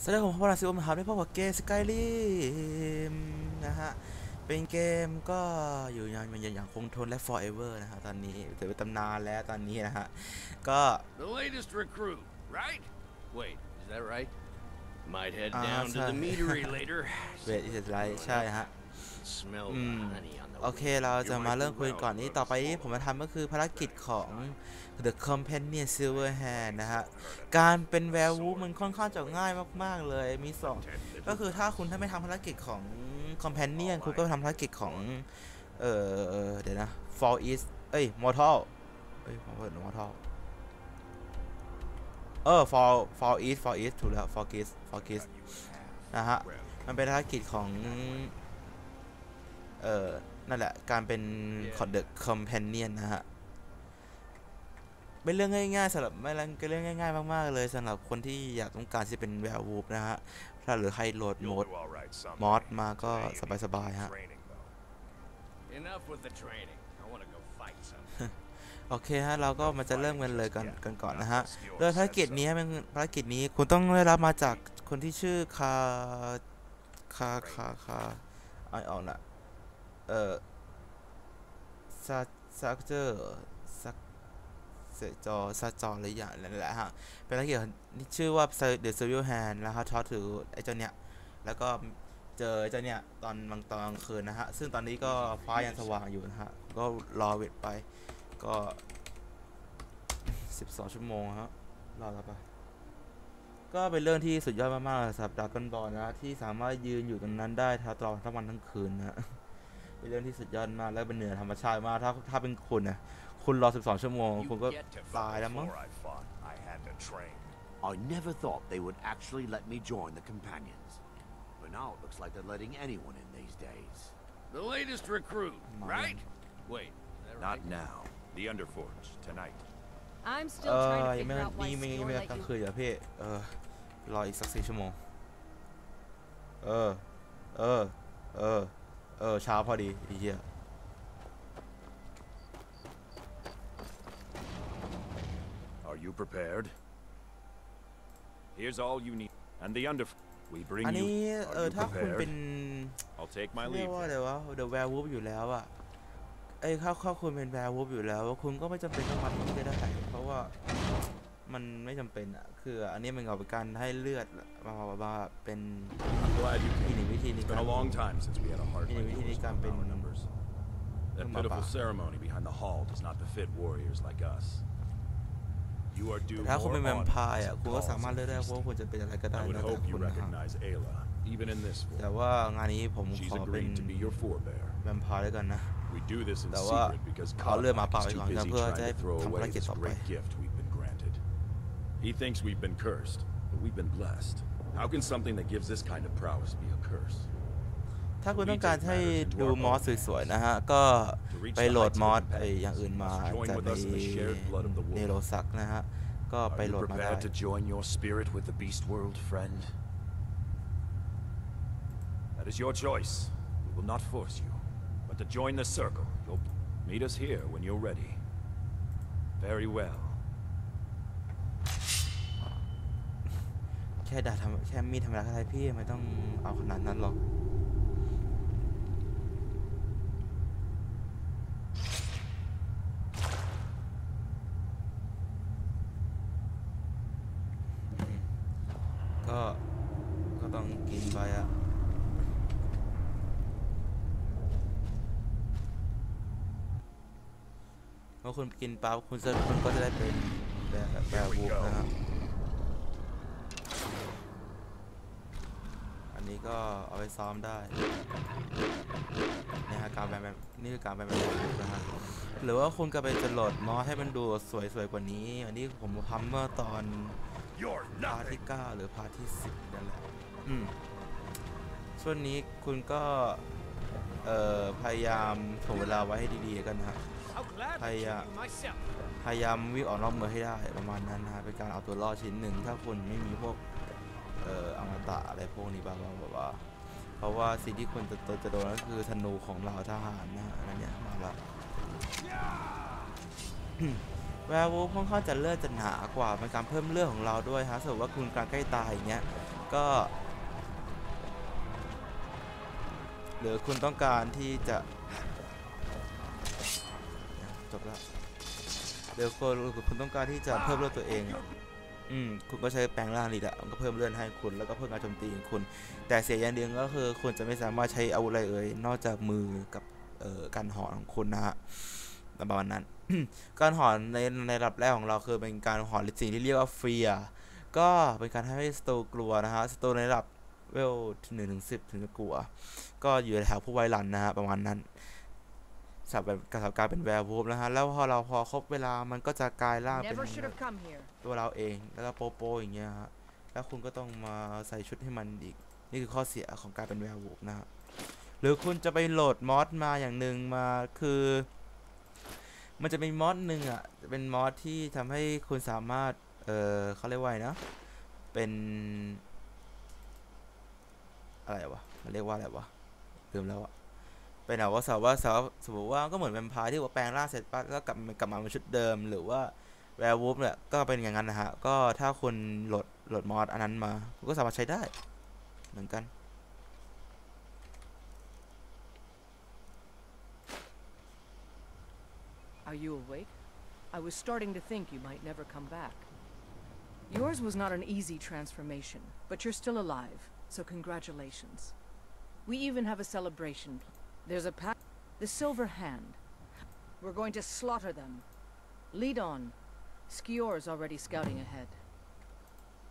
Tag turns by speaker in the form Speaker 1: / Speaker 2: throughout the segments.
Speaker 1: สวัสดีครับผมพลาซิโอมครับได้พบกับเกมสกายริมนะฮะ เป็นเกมก็อยู่อย่างมันอย่างคงทนและ forever นะฮะตอนนี้ถือเป็นตำนานแล้วตอนนี้นะฮะ ก็
Speaker 2: The latest recruit, right? Wait, is that right? Might head
Speaker 1: Ah,
Speaker 2: down to the
Speaker 1: sorry.
Speaker 2: meadery later.
Speaker 1: เวทอิสไรใช่ฮะ
Speaker 2: Smell
Speaker 1: อื
Speaker 2: the
Speaker 1: ม
Speaker 2: honey on the
Speaker 1: โอเค
Speaker 2: wind.
Speaker 1: เรา
Speaker 2: You
Speaker 1: จะ
Speaker 2: might
Speaker 1: มา
Speaker 2: do
Speaker 1: เริ่มคุย
Speaker 2: well,
Speaker 1: ก่อนนี้
Speaker 2: brother
Speaker 1: ต่อไปนี้
Speaker 2: Saul.
Speaker 1: ผมมาทำก็คือภารกิจของ The Companion Silver Hand นะฮะ การเป็นแวร์วูฟมันค่อนข้างจะง่ายมาก ๆ เลย มีสองก็คือถ้าคุณถ้าไม่ทำภารกิจของ Companion คุณก็ไปทำภารกิจของ เออเดี๋ยวนะ Fall East เอ้ย Mortal เอ้ยผมเปิด Mortal เออ Fall Fall East Fall East ถูกแล้ว Fall East Fall East นะฮะ มันเป็นภารกิจของ เอ่อ นั่นแหละ การเป็น The Companion นะฮะ เป็นเรื่องง่ายๆสำหรับไม่เป็นเรื่องง่ายๆมากๆเลยสำหรับคนที่อยากต้องการที่เป็นแวร์วูฟนะฮะถ้าหรือใครโหลดโหม
Speaker 3: You'll
Speaker 1: ด
Speaker 3: do all right someday.
Speaker 1: มอดมาก็
Speaker 3: Today,
Speaker 1: สบายๆฮะ
Speaker 3: training, though.
Speaker 2: Enough with the training. I want to go fight some.
Speaker 1: โอเคฮะเราก็มาจะเริ่มกันเลยกันกันก่อนนะฮะโดยภารกิจนี้เป็นภารกิจนี้คุณต้องได้รับมาจากคนที่ชื่อคาคาคาคาไอออกละเอ่อซาซักเจอร์ซัก เสจอซาจออะไรอย่างนั่นแหละฮะ เป็นภารกิจที่ชื่อว่า The Serial Hand แล้วเขาทอถือไอ้เจ้าเนี้ย แล้วก็เจอไอ้เจ้าเนี้ยตอนบางตอนกลางคืนนะฮะ ซึ่งตอนนี้ก็ฟ้ายังสว่างอยู่นะฮะ ก็รอเวทไป ก็ 12 ชั่วโมงฮะรอแล้วปะก็เป็นเรื่องที่สุดยอดมากๆสำหรับดราก้อนบอลนะที่สามารถยืนอยู่ตรงนั้นได้ทั้งตลอดทั้งวันทั้งคืนนะเป็นเรื่องที่สุดยอดมากและเป็นเหนือธรรมชาติมากถ้าถ้าเป็นคุณนะ คุณรอ 12 ชั่วโมง คุณก็
Speaker 2: get to
Speaker 1: ตายแล้วมั้ง
Speaker 3: Before I fought, I had to train.
Speaker 4: I never thought they would actually let me join the companions. But now it looks like they're letting anyone in these days.
Speaker 2: The latest recruit, right? Wait, is that
Speaker 3: Not
Speaker 2: right?
Speaker 3: now. The Underforge, tonight.
Speaker 5: I'm
Speaker 1: เอ
Speaker 5: still trying
Speaker 1: อ
Speaker 5: to
Speaker 1: ยังไม่
Speaker 5: figure out why
Speaker 1: นี่ไม่
Speaker 5: Steele
Speaker 1: ไม่
Speaker 5: let
Speaker 1: กลาง
Speaker 5: you
Speaker 1: คืนเหรอพี่เออรออีกสักสี่ชั่วโมง เออ เออ เออ เออเช้าพอดีไอ้เหี้ย
Speaker 3: you prepared? Here's all you need. And the Under... We bring
Speaker 1: อัน
Speaker 3: you...
Speaker 1: นี้เอ
Speaker 3: Are
Speaker 1: อ
Speaker 3: you
Speaker 1: ถ้าคุณเป็น
Speaker 3: prepared? I'll take my
Speaker 1: เรีย
Speaker 3: leave.
Speaker 1: กว่าอะไร
Speaker 3: then.
Speaker 1: วะ The Werewolf อยู่แล้วอะไอ้ยถ้าถ้าคุณเป็น Werewolf อยู่แล้ว คุณก็ไม่จำเป็นต้องมาที่นี่ก็ได้เพราะว่ามันไม่จำเป็นอะคืออันนี้มันเอาไปการให้เลือดมามามาเป็น
Speaker 3: I'm glad you
Speaker 1: อีกห
Speaker 3: came.
Speaker 1: นึ่งวิธีใน
Speaker 3: It's
Speaker 1: กา
Speaker 3: been
Speaker 1: ร
Speaker 3: a long time since we had a hard
Speaker 1: Ini
Speaker 3: fight
Speaker 1: ini
Speaker 3: with
Speaker 1: kan
Speaker 3: small
Speaker 1: pen-
Speaker 3: numbers. That
Speaker 1: Pen
Speaker 3: pitiful
Speaker 1: mapa.
Speaker 3: ceremony behind the hall does not befit warriors like us. You are due
Speaker 1: แต่ถ้าคุณ
Speaker 3: more
Speaker 1: เป็นแวม
Speaker 3: honor
Speaker 1: ไพร์
Speaker 3: than
Speaker 1: อะ
Speaker 3: some
Speaker 1: คุณก็
Speaker 3: balls
Speaker 1: สามารถ
Speaker 3: and
Speaker 1: เลือกได้ว่า
Speaker 3: feasting.
Speaker 1: คุณจะเป็นอะไรก็ได้
Speaker 3: I would
Speaker 1: แล้วแต่
Speaker 3: hope
Speaker 1: คุ
Speaker 3: you
Speaker 1: ณนะฮะ
Speaker 3: recognize Ayla, even in this
Speaker 1: แต่
Speaker 3: form.
Speaker 1: ว่างานนี้ผม
Speaker 3: She's
Speaker 1: ขอเป็น
Speaker 3: agreed to be your forebear.
Speaker 1: แวมไพร์ด้วยกันนะ
Speaker 3: We do this in
Speaker 1: แต่ว่า
Speaker 3: secret because
Speaker 1: เอาเลือดหมา
Speaker 3: Kodmak
Speaker 1: ป่า
Speaker 3: is
Speaker 1: ไป
Speaker 3: too
Speaker 1: ก่อนนะ
Speaker 3: busy
Speaker 1: เพื่อ
Speaker 3: trying
Speaker 1: จะให้
Speaker 3: to throw
Speaker 1: ทำ
Speaker 3: away
Speaker 1: ภารกิจ
Speaker 3: this
Speaker 1: ต่อไป
Speaker 3: great gift we've been granted. He thinks we've been cursed, but we've been blessed. How can something that gives this kind of prowess be a curse?
Speaker 1: ถ้าคุณต้องการให้ดูมอสสวยๆนะฮะ ก็ไปโหลดมอสไออย่างอื่นมาจากในเนโรซักนะฮะ ก็ไป
Speaker 4: Are
Speaker 1: โหล
Speaker 4: you
Speaker 1: ดมาได้
Speaker 4: prepared to join your spirit with the beast world, friend?
Speaker 3: That is your choice. We will not force you. But to join the circle, you'll meet us here when you're ready. Very well.
Speaker 1: แค่ดาบทำแค่มีดธรรมดาก็ได้พี่ไม่ต้องเอาขนาดนั้นหรอกก็ ก็ต้องกินไปอะเมื่ อคุณกินปั๊บคุณจะคุณก็จะได้เป็นแบบแบบวูฟนะฮะอันนี้ก็เอาไปซ้อมได้นี่ฮะการแบนแบบนี่คือการแบนแบบนะฮะหรือว่าคุณก็ไปจะโหลดมอสให้มันดูสวยๆกว่านี้ อันนี้ผมทำเมื่อตอน
Speaker 3: You're
Speaker 1: พาร์ทที่ 9 หรือพาร์ทที่ 10 นั่นแหละ อืม ช่วงนี้คุณก็ เอ่อ พยายามถ่วงเวลาไว้ให้ดีๆกันนะฮ พยายามวิ่งออกนอกเมืองให้ได้ประมาณนั้นนะเป็นการเอาตัวรอดชิ้นหนึ่งถ้าคุณไม่มีพวกเอ่ออมตะอะไรพวกนี้บ้างๆบ้าเพราะว่าสิ่งที่คุณจะจะโดนก็คือธนูของเราทหารนะฮะอันเนี้ยมาละแวร์วูฟค่อนข้างจะเลือดจะหนากว่าเป็นการเพิ่มเลือดของเราด้วยฮะสมมติว่าคุณกลางใกล้ตายอย่างเงี้ยก็หรือคุณต้องการที่จะ จบแล้วหรือคุณคุณต้องการที่จะเพิ่มเลือดตัวเองอืมคุณก็ใช้แปลงร่างนี่แหละมันก็เพิ่มเลือดให้คุณแล้วก็เพิ่มการโจมตีของคุณ แต่เสียอย่างเดียวก็คือคุณจะไม่สามารถใช้อาวุธอะไรเอ่ยนอกจากมือกับเอ่อการหอนของคุณนะฮะประมาณนั้น การหอนในในระดับแรกของเราคือเป็นการหอนสิ่งที่เรียกว่าเฟียก็เป็นการให้สโตรกลัวนะฮะสโตรในระดับเวลหนึ่งถึงสิบถึงจะกลัว ก็อยู่แถวผู้ไวรันนะฮะประมาณนั้น สับแบบกระบการเป็นแวร์วูฟนะฮะ แล้วพอเราพอครบเวลามันก็จะกลายร่างเป็น
Speaker 5: Never should have come here.
Speaker 1: ตัวเราเองแล้วก็โปโปอย่างเงี้ยฮะ แล้วคุณก็ต้องมาใส่ชุดให้มันอีก นี่คือข้อเสียของการเป็นแวร์วูฟนะฮะ หรือคุณจะไปโหลดมอดมาอย่างหนึ่งมาคือ มันจะเป็นมอดหนึ่งอะจะเป็นมอดที่ทำให้คุณสามารถ เออเขาเรียกว่าไงนะ เป็น อะไรวะ มันเรียกว่าอะไรวะลืมแล้วอะ เป็นแบบว่าสาวว่าสาวสมมติว่าก็เหมือนแวมพร์ที่ว่าแปลงร่างเสร็จปั๊บแล้วกลับกลับมาเป็นชุดเดิม หรือว่าแวร์วูฟเนี่ยก็เป็นอย่างนั้นนะฮะ ก็ถ้าคุณโหลดโหลดมอดอันนั้นมาก็สามารถใช้ได้ เหมือนกัน
Speaker 5: Are you awake? I was starting to think you might never come back. Yours was not an easy transformation, but you're still alive, so congratulations. We even have a celebration. There's a pa- the Silver Hand. We're going to slaughter them. Lead on. Skior's already scouting ahead.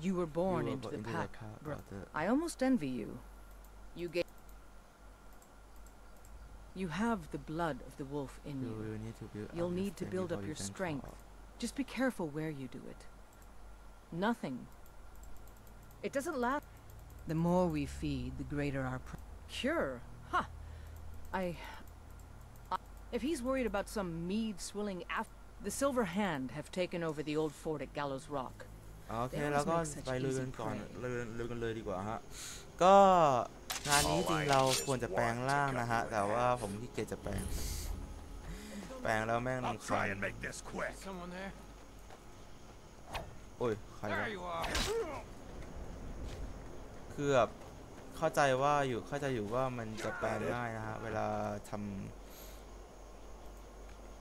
Speaker 5: You were born
Speaker 1: You were
Speaker 5: into the
Speaker 1: into the
Speaker 5: pack, bro. I almost envy you. You gave. You have the blood of the wolf in
Speaker 1: You
Speaker 5: you.
Speaker 1: need
Speaker 5: You'll need to build up your strength. Just be careful where you do it. Nothing. It doesn't last. The more we feed, the greater our cure. Huh. I, I. If he's worried about some mead swilling af. The Silver Hand have taken over the old fort at Gallows Rock.
Speaker 1: โอเค
Speaker 5: They
Speaker 1: แล้วก็
Speaker 5: always make such
Speaker 1: ไปลุย
Speaker 5: easy
Speaker 1: กันก่อน
Speaker 5: prey.
Speaker 1: ลุยลุยกันเลยดีกว่าฮะ ก็งานนี้จริงเราควรจะแปลงร่างนะฮะ แต่ว่าผมขี้เกียจจะแปลง แปลงแล้วแม่ง
Speaker 3: I'll
Speaker 1: รำคา
Speaker 3: try
Speaker 1: ญ
Speaker 3: and make this quick.
Speaker 2: Someone there?
Speaker 1: โอ้ย ใครวะ
Speaker 2: There you are.
Speaker 1: คือแบบ เข้าใจว่าอยู่เข้าใจอยู่ว่ามันจะแปลงง่ายนะฮะเวลาทำ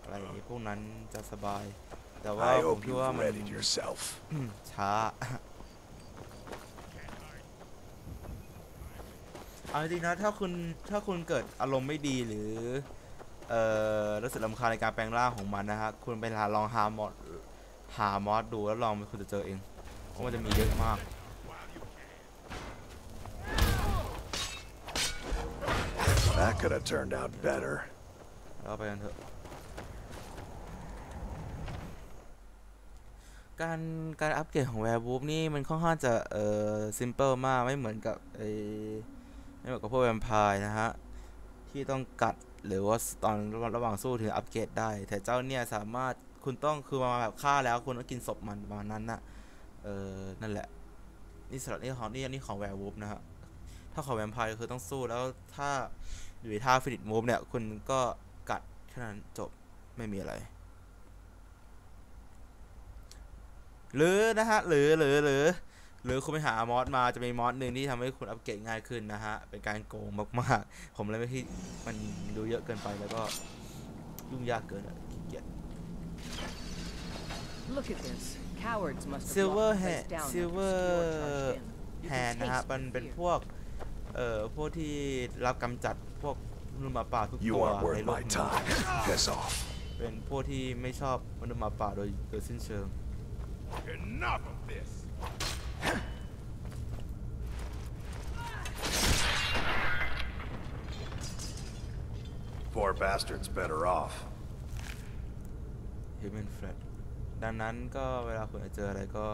Speaker 1: อะไรพวกนั้นจะสบาย แต่ว่า
Speaker 3: I
Speaker 1: ผม
Speaker 3: hope
Speaker 1: คิดว่า
Speaker 3: you've
Speaker 1: มัน
Speaker 3: readied yourself.
Speaker 1: ช้าเอาจริงๆนะถ้าคุณถ้าคุณเกิดอารมณ์ไม่ดีหรือเอ่อรู้สึกลำคาญในการแปลงร่างของมันนะฮะคุณไปหาลองหามอดหามอดดูแล้วลองคุณจะเจอเองเพราะมันจะมีเยอะมาก
Speaker 3: That could have turned out better.
Speaker 1: แล้วก็ไปกันเถอะ การการอัปเกรดของแวร์ o ูฟนี่มันค่อนข้างจะเอ่อซิมเปิลมากไม่เหมือนกับไอไม่เหมือนกับพวกแวมไพร์นะฮะ ที่ต้องกัดหรือว่าตอนระหว่างสู้ถึงอัปเกรดได้ แต่เจ้าเนี่ยสามารถคุณต้องคือมาแบบฆ่าแล้วคุณต้องกินศพมันประมาณนั้นนะเออนั่นแหละ นี่สำหรับนี่ของนี่นี่ของแวร์ o ูฟนะฮะ ถ้าของแวมไพร์คือต้องสู้แล้วถ้า อยู่ในท่าฟินิชมูฟเนี่ย คุณก็กัดแค่นั้นจบไม่มีอะไร หรือนะฮะ หรือหรือหรือหรือคุณไปหามอสมาจะมีมอสหนึ่งที่ทำให้คุณอัปเกรดง่ายขึ้นนะฮะ เป็นการโกงมากๆ ผมเลยไม่คิดมันดูเยอะเกินไปแล้วก็ยุ่งยากเกินอะขี้เกียจ
Speaker 5: Look at this. Cowards must have
Speaker 1: Silver
Speaker 5: locked the place
Speaker 1: hand-
Speaker 5: down after
Speaker 1: silver
Speaker 5: Skior charged in. You
Speaker 1: แฮ
Speaker 5: can
Speaker 1: นนะฮะ
Speaker 5: taste
Speaker 1: มัน
Speaker 5: the
Speaker 1: เป็น
Speaker 5: fear.
Speaker 1: พวก เอ่อพวกที่รับกำจัดพวกมนุษย์หมาป่าทุก
Speaker 3: You
Speaker 1: ตัว
Speaker 3: aren't
Speaker 1: ใน
Speaker 3: worth
Speaker 1: โลก
Speaker 3: my
Speaker 1: นี้
Speaker 3: time. Piss off.
Speaker 1: เป็นพวกที่ไม่ชอบมนุษย์หมาป่าโดยโดยสิ้นเชิง
Speaker 3: Enough of this. Poor bastard's better off.
Speaker 1: Human Flat ดังนั้นก็เวลาคุณจะเจออะไรก็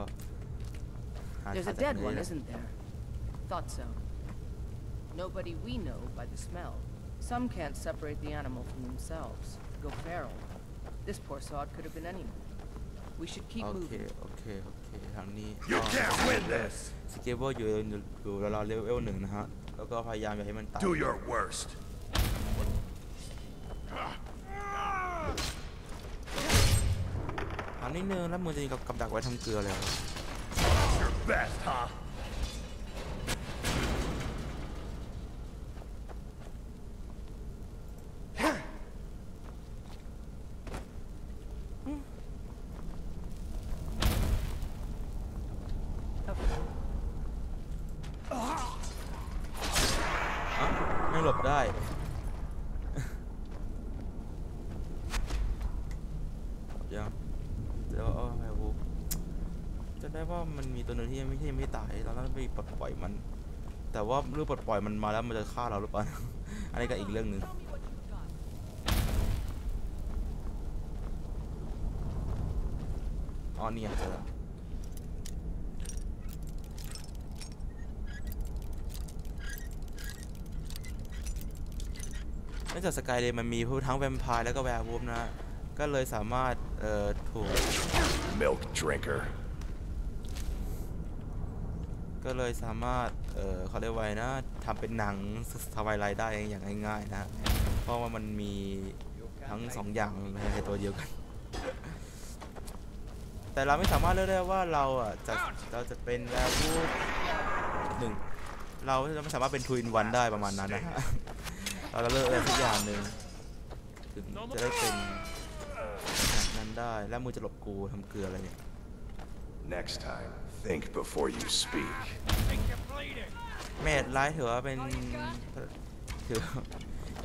Speaker 1: หา
Speaker 5: There's
Speaker 1: ทาง
Speaker 5: a
Speaker 1: จาก
Speaker 5: dead
Speaker 1: นี้
Speaker 5: Nobody we know by the smell. Some can't separate the animal from themselves. Go feral. This poor sod could have been anyone. We should keep
Speaker 1: โอเค
Speaker 5: moving.
Speaker 1: โอเค โอเค ทางนี้
Speaker 3: You can't win this.
Speaker 1: สเกเบิลอยู่อยู่ราวๆเลเวลหนึ่งนะฮะ แล้วก็พยายามอย่าให้มันตาย
Speaker 3: Do your worst.
Speaker 1: อันนี้ ได้ ยังเดี๋ยวเอาแวร์วูฟจะได้ว่ามันมีตัวหนึ่งที่ยังไม่ที่ยังไม่ตาย เราต้องไปปลดปล่อยมัน แต่ว่าเรื่องปลดปล่อยมันมาแล้วมันจะฆ่าเราหรือเปล่า อันนี้ก็อีกเรื่องหนึ่งอ๋อเนี่ยเจอแล้ว องจากสกายเลนมันมีทั้งแวมไพร์แล้วก็แวร์วูฟนะ ก็เลยสามารถเอ่อถูก
Speaker 3: Milk drinker.
Speaker 1: ก็เลยสามารถเอ่อเขาเรียกว่าไงนะทำเป็นหนังทวายไลท์ได้อย่างง่ายๆนะ เพราะว่ามันมีทั้งสองอย่างในตัวเดียวกัน แต่เราไม่สามารถเลือกได้ว่าเราอะจะเราจะเป็นแวร์วูฟหนึ่งเราจะไม่สามารถเป็นทูอินวันได้ประมาณนั้นนะ เราจะเลือกอะไรสักอย่างหนึ่งถึงจะได้เป็นแบบนั้นได้แล้วมือจะหลบกูทำเกลืออะไรเนี่ย
Speaker 3: Next time, think before you speak.
Speaker 1: เมดไลท์ถือว่าเป็นถือ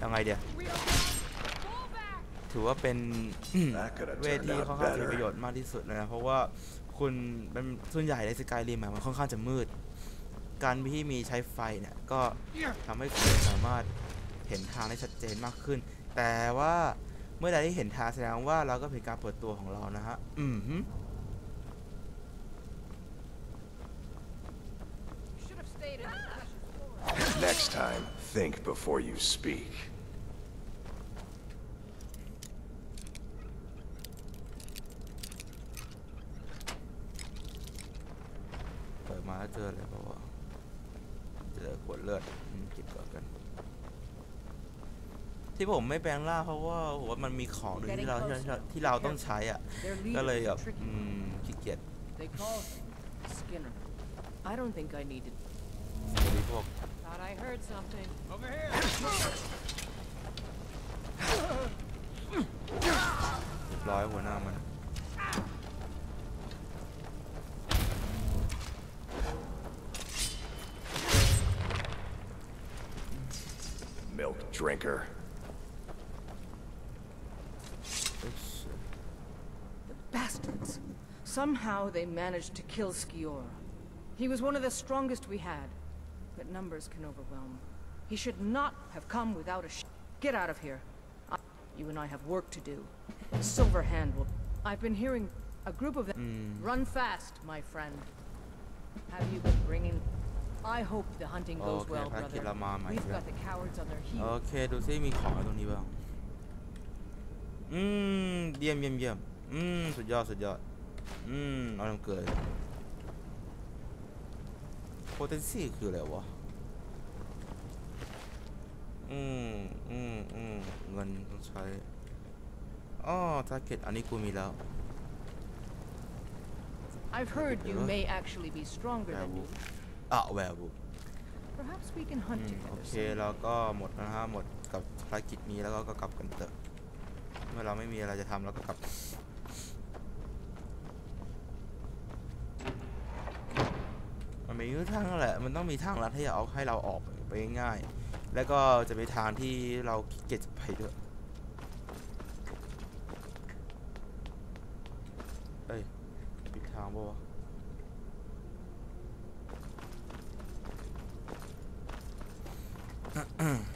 Speaker 1: ยังไงเดียวถือว่าเป็น
Speaker 3: That could have
Speaker 1: เว
Speaker 3: turned
Speaker 1: ที
Speaker 3: out
Speaker 1: ค่อนข้างจะมีประโย
Speaker 3: better.
Speaker 1: ชน์มากที่สุดเลยนะเพราะว่าคุณเป็นส่วนใหญ่ในสกายริมมันค่อนข้างจะมืด การที่มีใช้ไฟเนี่ยก็ทำให้คุณสามารถ เห็นทางได้ชัดเจนมากขึ้น แต่ว่าเมื่อใดที่เห็นทางแสดงว่าเราก็เป็นการเปิดตัวของเรานะฮะ อืมฮึ
Speaker 5: Should have stayed in the precious forest.
Speaker 3: Next time, think before you speak.
Speaker 1: เปิดมาแล้วเจอเลยเพราะว่าเจอขวดเลือดอืมเก็บก่อนกัน ที่ผมไม่แปลงร่างเพราะว่าโหมันมีของหนึ่งที่เราที่เราที่เราต้องใช้อะ
Speaker 5: Their
Speaker 1: ก็
Speaker 5: leader
Speaker 1: เลย
Speaker 5: is
Speaker 1: แบ
Speaker 5: a
Speaker 1: บ
Speaker 5: tricky
Speaker 1: อืมขี้เกียจ
Speaker 5: They call him Skinner. I don't think I need to.
Speaker 1: บริพวก
Speaker 5: Thought I heard something.
Speaker 2: Over here.
Speaker 1: เรียบร้อยหัวหน้ามัน
Speaker 3: Milk drinker.
Speaker 1: เอ้ย
Speaker 5: The bastards. Somehow they managed to kill Skior. He was one of the strongest we had, but numbers can overwhelm. He should not have come without a sh- Get out of here. I- you and I have work to do. Silver Hand will. I've been hearing a group of them. Run fast, my friend. Have you been bringing? I hope the hunting goes
Speaker 1: Okay,
Speaker 5: well,
Speaker 1: ภารกิจ
Speaker 5: brother.
Speaker 1: เรามาใหม่
Speaker 5: We've
Speaker 1: แล้ว
Speaker 5: got the cowards on their
Speaker 1: โอ
Speaker 5: heels.
Speaker 1: เค ดูซิมีของอะไรตรงนี้บ้าง อืมเยี่ยมเยี่ยมเยี่ยมอืมสุดยอดสุดยอดอืมเอาทำเกลือโพเทนซี่คืออะไรวะอืมอืมอืมเงินต้องใช้อ๋อทาร์เก็ตอันนี้กูมีแล้ว
Speaker 5: I've heard you
Speaker 1: Huh?
Speaker 5: may actually be stronger than me.
Speaker 1: อะแวร์บู
Speaker 5: Perhaps we can
Speaker 1: อื
Speaker 5: hunt
Speaker 1: มโอ
Speaker 5: together
Speaker 1: เค
Speaker 5: soon.
Speaker 1: เราก็หมดนะฮะ หมดกับภารกิจนี้แล้วก็ก็กลับกันเถอะเมื่อเราไม่มีอะไรจะทำเราก็กลับมันมีทางแหละ มันต้องมีทางลัดให้เอาให้เราออกไปง่ายๆแล้วก็จะไปทางที่เราเกียจไปด้วย เอ้ยปิดทางปะวะบ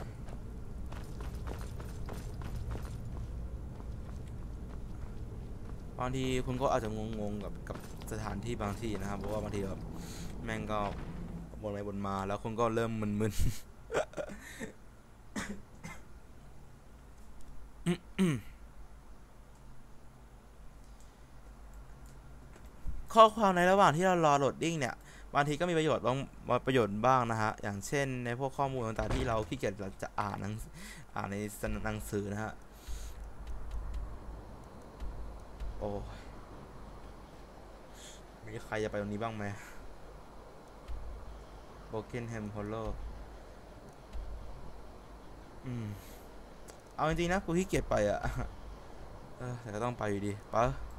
Speaker 1: างทีคุณก็อาจจะงงๆกับกับสถานที่บางที่นะครับ เพราะว่าบางทีแบบแม่งก็วนไปวนมาแล้วคุณก็เริ่มมึนๆข้อความในระหว่างที่เรารอโหลดดิ้งเนี่ย บางทีก็มีประโยชน์บ้างประโยชน์บ้างนะฮะ อย่างเช่นในพวกข้อมูลต่างๆที่เราขี้เกียจจะอ่านหนังอ่านในหนังสือนะฮะ โอ้มีใครจะไปตรงนี้บ้างไหมโบเกนแฮมฮอลโลอืม เอาจริงๆนะ กูขี้เกียจไปอะเออแต่ก็ต้องไปอยู่ดีไปะ